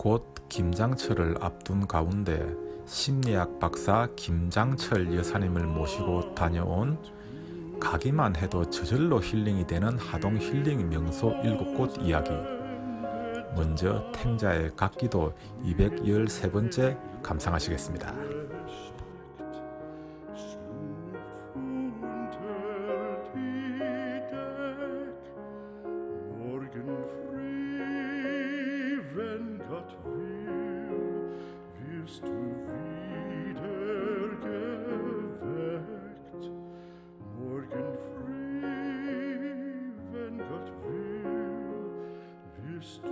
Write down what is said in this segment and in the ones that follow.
곧 김장철을 앞둔 가운데 심리학 박사 김장철 여사님을 모시고 다녀온 가기만 해도 저절로 힐링이 되는 하동 힐링 명소 7곳 이야기. 먼저 탱자의 각기도 213번째 감상하시겠습니다. understood.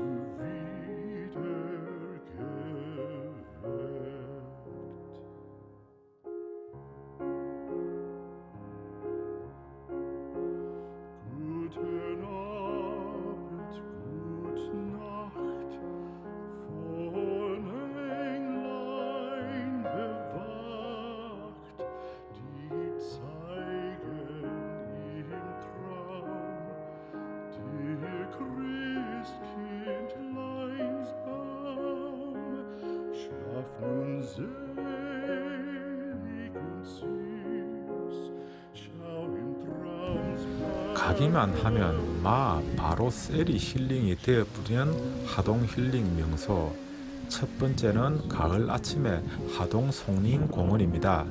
가기만 하면 마 바로 셀이 힐링이 되어버리는 하동 힐링 명소 첫 번째는 가을 아침에 하동 송림 공원입니다.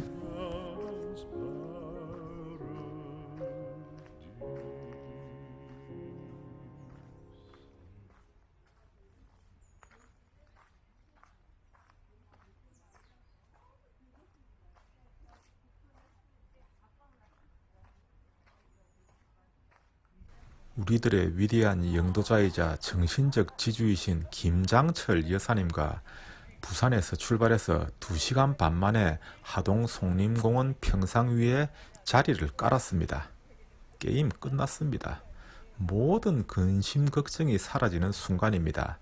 우리들의 위대한 영도자이자 정신적 지주이신 김장철 여사님과 부산에서 출발해서 2시간 반 만에 하동 송림공원 평상 위에 자리를 깔았습니다. 게임 끝났습니다. 모든 근심 걱정이 사라지는 순간입니다.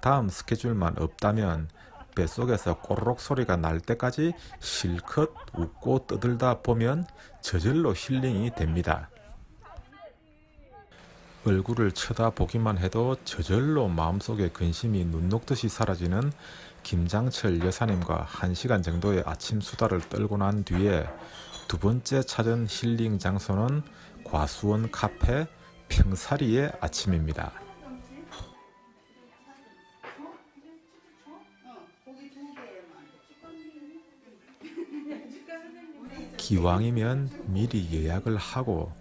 다음 스케줄만 없다면 뱃속에서 꼬르륵 소리가 날 때까지 실컷 웃고 떠들다 보면 저절로 힐링이 됩니다. 얼굴을 쳐다보기만 해도 저절로 마음속의 근심이 눈 녹듯이 사라지는 김장철 여사님과 한 시간 정도의 아침 수다를 떨고 난 뒤에 두 번째 찾은 힐링 장소는 과수원 카페 평사리의 아침입니다. 기왕이면 미리 예약을 하고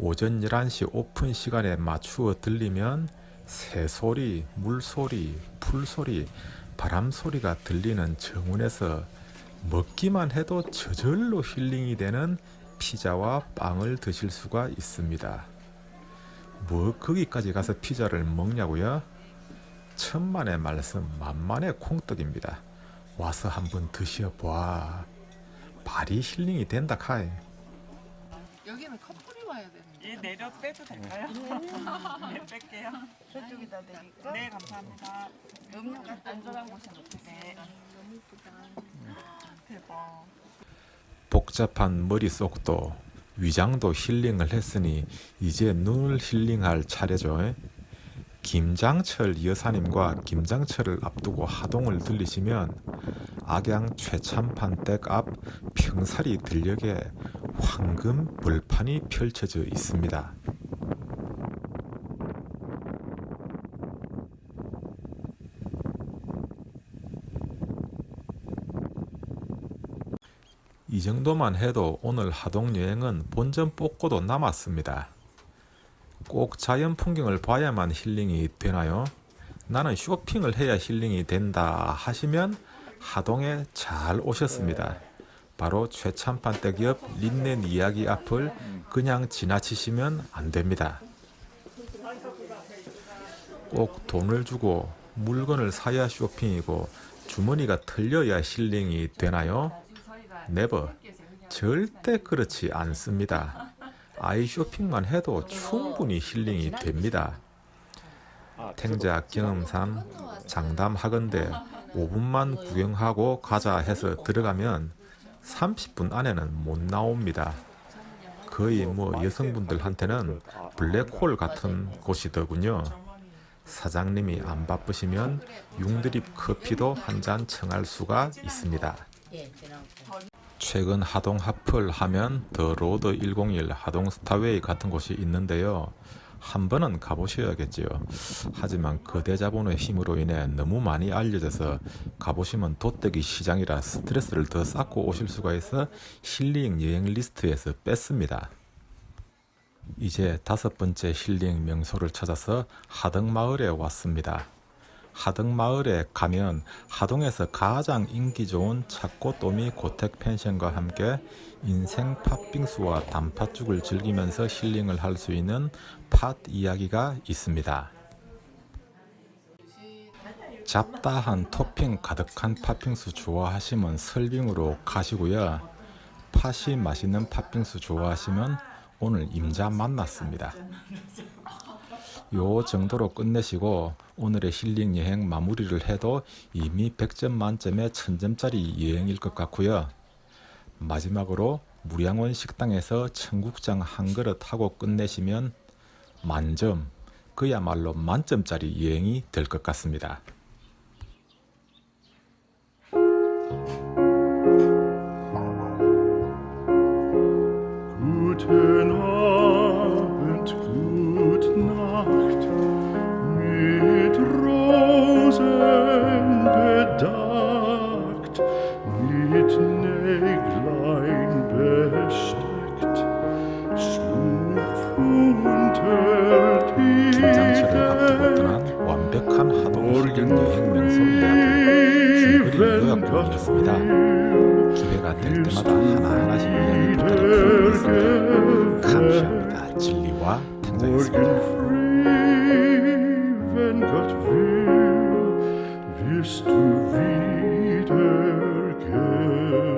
오전 11시 오픈 시간에 맞추어 들리면 새소리, 물소리, 풀소리, 바람소리가 들리는 정원에서 먹기만 해도 저절로 힐링이 되는 피자와 빵을 드실 수가 있습니다. 뭐 거기까지 가서 피자를 먹냐고요? 천만의 말씀 만만의 콩떡입니다. 와서 한번 드셔봐. 발이 힐링이 된다 카이. 여기는 커플이 와야 되는데. 얘 내려 빼도 될까요? 네, 뺄게요. 저쪽에다 드릴까? 네, 감사합니다. 음료 갖다 안전한 곳에 놓으세요. 너무 이쁘다. 대박. 복잡한 머릿속도 위장도 힐링을 했으니 이제 눈을 힐링할 차례죠. 김장철 여사님과 김장철을 앞두고 하동을 들리시면 악양 최참판 댁 앞 평사리 들녘에 황금 벌판이 펼쳐져 있습니다. 이 정도만 해도 오늘 하동 여행은 본전 뽑고도 남았습니다. 꼭 자연 풍경을 봐야만 힐링이 되나요? 나는 쇼핑을 해야 힐링이 된다 하시면 하동에 잘 오셨습니다. 바로 최참판댁 옆 린넨 이야기 앞을 그냥 지나치시면 안 됩니다. 꼭 돈을 주고 물건을 사야 쇼핑이고 주머니가 털려야 힐링이 되나요? 네버 절대 그렇지 않습니다. 아이 쇼핑만 해도 충분히 힐링이 됩니다. 탱자 경험상 장담하건대 5분만 구경하고 가자 해서 들어가면 30분 안에는 못 나옵니다. 거의 뭐 여성분들한테는 블랙홀 같은 곳이더군요. 사장님이 안 바쁘시면 융드립 커피도 한 잔 청할 수가 있습니다. 최근 하동 하플 하면 더 로드 101 하동 스타웨이 같은 곳이 있는데요. 한 번은 가보셔야겠지요. 하지만 거대 자본의 힘으로 인해 너무 많이 알려져서 가보시면 도떼기 시장이라 스트레스를 더 쌓고 오실 수가 있어 힐링 여행 리스트에서 뺐습니다. 이제 다섯 번째 힐링 명소를 찾아서 하덕마을에 왔습니다. 하덕마을에 가면 하동에서 가장 인기 좋은 착고또미 고택 펜션과 함께 인생 팥빙수와 단팥죽을 즐기면서 힐링을 할 수 있는 팥 이야기가 있습니다. 잡다한 토핑 가득한 팥빙수 좋아하시면 설빙으로 가시고요. 팥이 맛있는 팥빙수 좋아하시면 오늘 임자 만났습니다. 요 정도로 끝내시고 오늘의 힐링 여행 마무리를 해도 이미 100점 만점에 1000점짜리 여행일 것 같고요. 마지막으로 무량원 식당에서 청국장 한 그릇 하고 끝내시면 만점, 그야말로 만점짜리 여행이 될 것 같습니다. Mit Näglein besteckt, schlupf unter die 떠난 완벽한 하동 힐링 여행 명소 이야기 줄거리 요약본이었습니다. 기회가 될 때마다 하나하나씩 이야기 부탁을 드리겠습니다. 감사합니다. 진리와 탱자였습니다. Wenn Gott will, wirst du wieder que